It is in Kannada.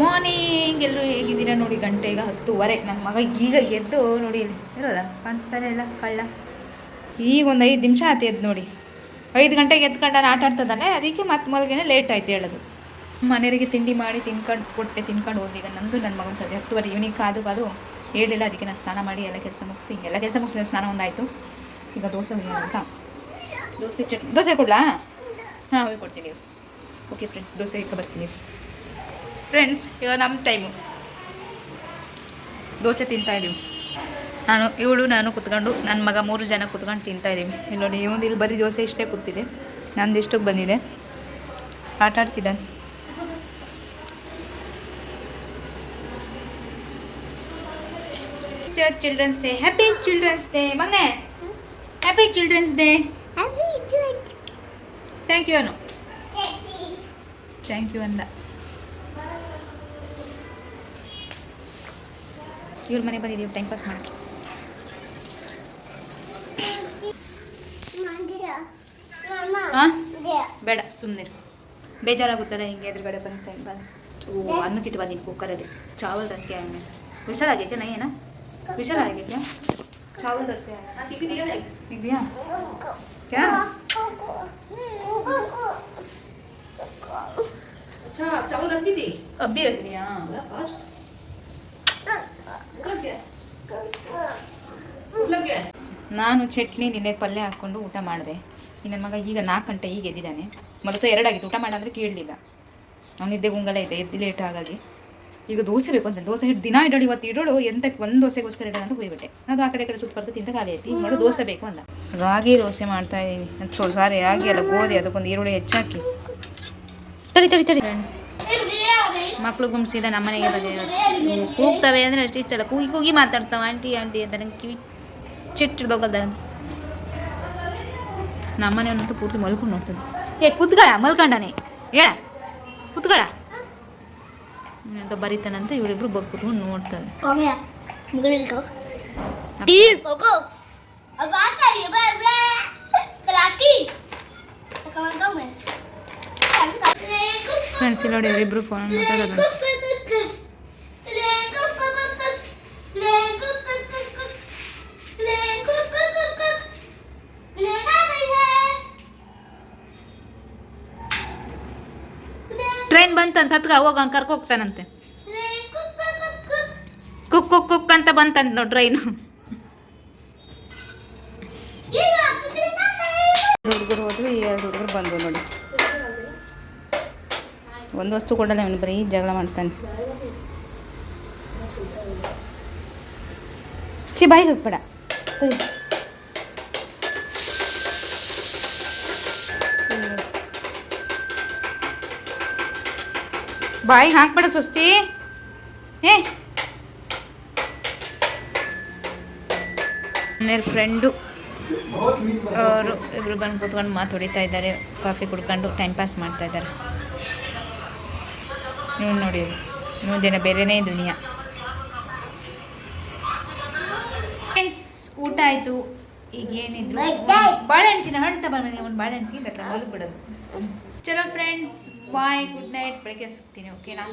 ಮಾರ್ನಿಂಗ್ ಎಲ್ಲರೂ ಹೇಗಿದ್ದೀರಾ ನೋಡಿ ಗಂಟೆ ಈಗ ಹತ್ತುವರೆ. ನನ್ನ ಮಗ ಈಗ ಎದ್ದು ನೋಡಿ ಇಲ್ಲಿ ಇರೋದ? ಕಾಣಿಸ್ತಾನೆ ಇಲ್ಲ ಕಳ್ಳ. ಈಗ ಒಂದು ಐದು ನಿಮಿಷ ಆತ ಎದ್ದು ನೋಡಿ. ಐದು ಗಂಟೆಗೆ ಎದ್ಕೊಂಡು ಆಟ ಆಡ್ತದಾನೆ ಅದಕ್ಕೆ ಮತ್ತೆ ಮೊದಲಿಗೆ ಲೇಟ್ ಆಯ್ತು ಹೇಳೋದು. ಮನೆಯವರಿಗೆ ತಿಂಡಿ ಮಾಡಿ ತಿನ್ಕೊಂಡು ಕೊಟ್ಟೆ ತಿನ್ಕೊಂಡು ಹೋಗಿ ಈಗ ನಂದು ನನ್ನ ಮಗನ ಸದ್ಯ ಹತ್ತುವರೆ. ಯೂನಿಕ್ ಕಾದು ಕಾದು ಹೇಳಿಲ್ಲ ಅದಕ್ಕೆ ನಾನು ಸ್ನಾನ ಮಾಡಿ ಎಲ್ಲ ಕೆಲಸ ಮುಗಿಸಿ, ಎಲ್ಲ ಕೆಲಸ ಮುಗಿಸಿದ ಸ್ನಾನ ಒಂದಾಯಿತು. ಈಗ ದೋಸೆ ಅಂತ. ದೋಸೆ ಚಟ್, ದೋಸೆ ಕೊಡ್ಲಾ? ಹಾಂ, ಹೋಗಿ ಕೊಡ್ತೀನಿ. ಓಕೆ ಫ್ರೆಂಡ್ಸ್ ದೋಸೆ ಇಕ್ಕ ಬರ್ತೀನಿ. ಫ್ರೆಂಡ್ಸ್ ಈಗ ನಮ್ಮ ಟೈಮು ದೋಸೆ ತಿಂತಾ ಇದ್ದೀವಿ ನಾನು ಇವಳು ನಾನು ಕುತ್ಕೊಂಡು ನನ್ನ ಮಗ ಮೂರು ಜನ ಕುತ್ಕೊಂಡು ತಿಂತಾ ಇದ್ದೀವಿ ಇಲ್ಲಿ ನೋಡಿ ಇವನು ಇಲ್ಲಿ ಬರೀ ದೋಸೆ ಇಷ್ಟೇ ಕೂತಿದೆ. ನಂದು ಎಷ್ಟಕ್ಕೆ ಬಂದಿದೆ? ಆಟ ಆಡ್ತಿದ್ದಾನೆ. Childrens day happy childrens day Magane happy childrens day thank you Anu thank you ಅಂದ ಇವ್ರ ಮನೆ ಬಂದಿದ್ದೀವಿ ಟೈಮ್ ಪಾಸ್ ಮಾಡಿ ಹಾಂ ಬೇಡ ಸುಮ್ಮನೆ ಬೇಜಾರಾಗುತ್ತಲ್ಲ ಹಿಂಗೆ ಎದುರುಗಡೆ ಬಂದು ಟೈಮ್ ಪಾಸ್ ಓ ಅನ್ನಕ್ಕಿಟ್ಟು ಬಂದಿನಿ ಕುಕ್ಕರಲ್ಲಿ ಚಾವಲ್ ರಸ್ತೆ ಆಮೇಲೆ ವಿಶಾಲ ಆಗೈತೆ ನಾ ಏನ ವಿಶಾಲ ಆಗೈತೆ ಚಾವಲ್ ರಸ್ತೆ ಇದೆಯಾ ಕ್ಯಾ ಚಾವಲ್ ರಸ್ತಿದಿ ಅಬ್ಬಿ ರಸ್ತಿಯಾ ಫಸ್ಟ್ ನಾನು ಚಟ್ನಿ ನಿನ್ನೆ ಪಲ್ಯ ಹಾಕ್ಕೊಂಡು ಊಟ ಮಾಡಿದೆ. ಈ ನನ್ನ ಮಗ ಈಗ ನಾಲ್ಕು ಗಂಟೆ ಈಗ ಎದ್ದಿದ್ದಾನೆ. ಮೊದಲು ಎರಡಾಗಿತ್ತು. ಊಟ ಮಾಡಂದರೆ ಕೇಳಲಿಲ್ಲ. ಅವ್ನು ನಿದ್ದೆ ಗುಂಗಲ ಇದೆ ಎದ್ದು ಲೇಟ್ ಆಗಾಗಿ. ಈಗ ದೋಸೆ ಬೇಕು ಅಂತ ದೋಸೆ ಹಿಟ್ಟು ದಿನ ಇಡೋಳು ಇವತ್ತು ಇಡೋಳು ಎಂತಕ್ಕೆ ಒಂದು ದೋಸೆಗೋಸ್ಕರ ಇಡೋಣ ಅಂತ ಹೋಗ್ಬಿಟ್ಟೆ. ಅದು ಆ ಕಡೆ ಕಡೆ ಸುತ್ತ ತಿಂತ ಖಾಲಿ ಆಯ್ತು. ಈಗ ನೋಡು ದೋಸೆ ಬೇಕು ಅಂತ ರಾಗಿ ದೋಸೆ ಮಾಡ್ತಾ ಇದ್ದೀನಿ ಸೊ ಸಾರಿ ರಾಗಿ ಅಲ್ಲ ಗೋಧಿ ಅದಕ್ಕೊಂದು ಈರುಳ್ಳಿ ಹೆಚ್ಚಾಕಿ. ತಡಿ ತಡಿ ತಡಿ. ಮಕ್ಕಳು ಗುಮ್ಸಿದ ನಮ್ಮನೆಗೆ ಬಂದಿದ್ದಾರೆ. ಕೂಗ್ತವೆ ಅಂದರೆ ಅಷ್ಟು ಇಷ್ಟ ಅಲ್ಲ ಕೂಗಿ ಕೂಗಿ ಮಾತಾಡ್ತಾವ ಆಂಟಿ ಆಂಟಿ ಅಂತ ನಂಗೆ ಕಿವಿ ಚಿಟ್ಟಿಡ್ದೋಗಲ್ದ ಅಂತ. ಪೂರ್ತಿ ಮಲ್ಕೊಂಡು ನೋಡ್ತಾನೆ. ಏ ಕೂತ್ಗಳ ಮಲ್ಕೊಂಡಾನೆ. ಹೇಳ ಕೂತ್ಗಳ ಅಂತ ಬರೀತಾನಂತ ಇವರಿಬ್ರು ಬಗ್ ಕೂತ್ಕೊಂಡು ನೋಡ್ತಾರೆ. med. ಫ್ರೆಂಡ್ಸ್ ನೋಡಿ ಇವರಿಬ್ರು ಫೋನ್ ಮಾತಾಡೋದು ಟ್ರೈನ್ ಬಂತಂತ ಹತ್ಗ ಅವಾಗ ಕರ್ಕೊ ಹೋಗ್ತಾನಂತೆ. ಕುಕ್ ಕುಕ್ ಕುಕ್ ಅಂತ ಬಂತಂತ ನೋಡಿ ಟ್ರೈನು ಹುಡುಗರು ಹೋದ್ರು ಎರಡು ಹುಡುಗರು ಬಂದು ನೋಡಿ. ಒಂದು ವಸ್ತು ಕೊಡಲ್ಲ ಅವನು ಬರೀ ಜಗಳ ಮಾಡ್ತಾನೆ. ಚಿ ಬಾಯಿಗೆ ಹೋಗ್ಬೇಡ. ಸರಿ. ಬಾಯಿಗೆ ಹಾಕ್ಬೇಡ ಸ್ವಸ್ತಿ. ಏ. ನನ್ನ ಫ್ರೆಂಡು ಅವರು ಇಬ್ರು ಬಂದು ಕೂತ್ಕೊಂಡು ಮಾತು ಹೊಡಿತಾ ಇದ್ದಾರೆ ಕಾಫಿ ಕುಡ್ಕೊಂಡು ಟೈಮ್ ಪಾಸ್ ಮಾಡ್ತಾ ಇದ್ದಾರೆ. ನೀವು ನೋಡಿ ಜನ ಬೇರೆನೇ ದುನಿಯಾ. ಫ್ರೆಂಡ್ಸ್ ಊಟ ಆಯಿತು. ಈಗ ಏನಿದ್ರು ಬಾಳೆಹಣ್ಣು ತಿನ್ನ ಹಣ್ಣು ತಗೊಂಡು ಒಂದು ಬಾಳೆಹಣ್ಣು ತಿಂದ ಹೊಲಕ್ಕೆ ಬಿಡೋದು. ಚಲೋ ಫ್ರೆಂಡ್ಸ್ ಬಾಯ್ ಗುಡ್ ನೈಟ್ ಬೆಳಗ್ಗೆ ಸಿಗ್ತೀನಿ ಓಕೆನಾ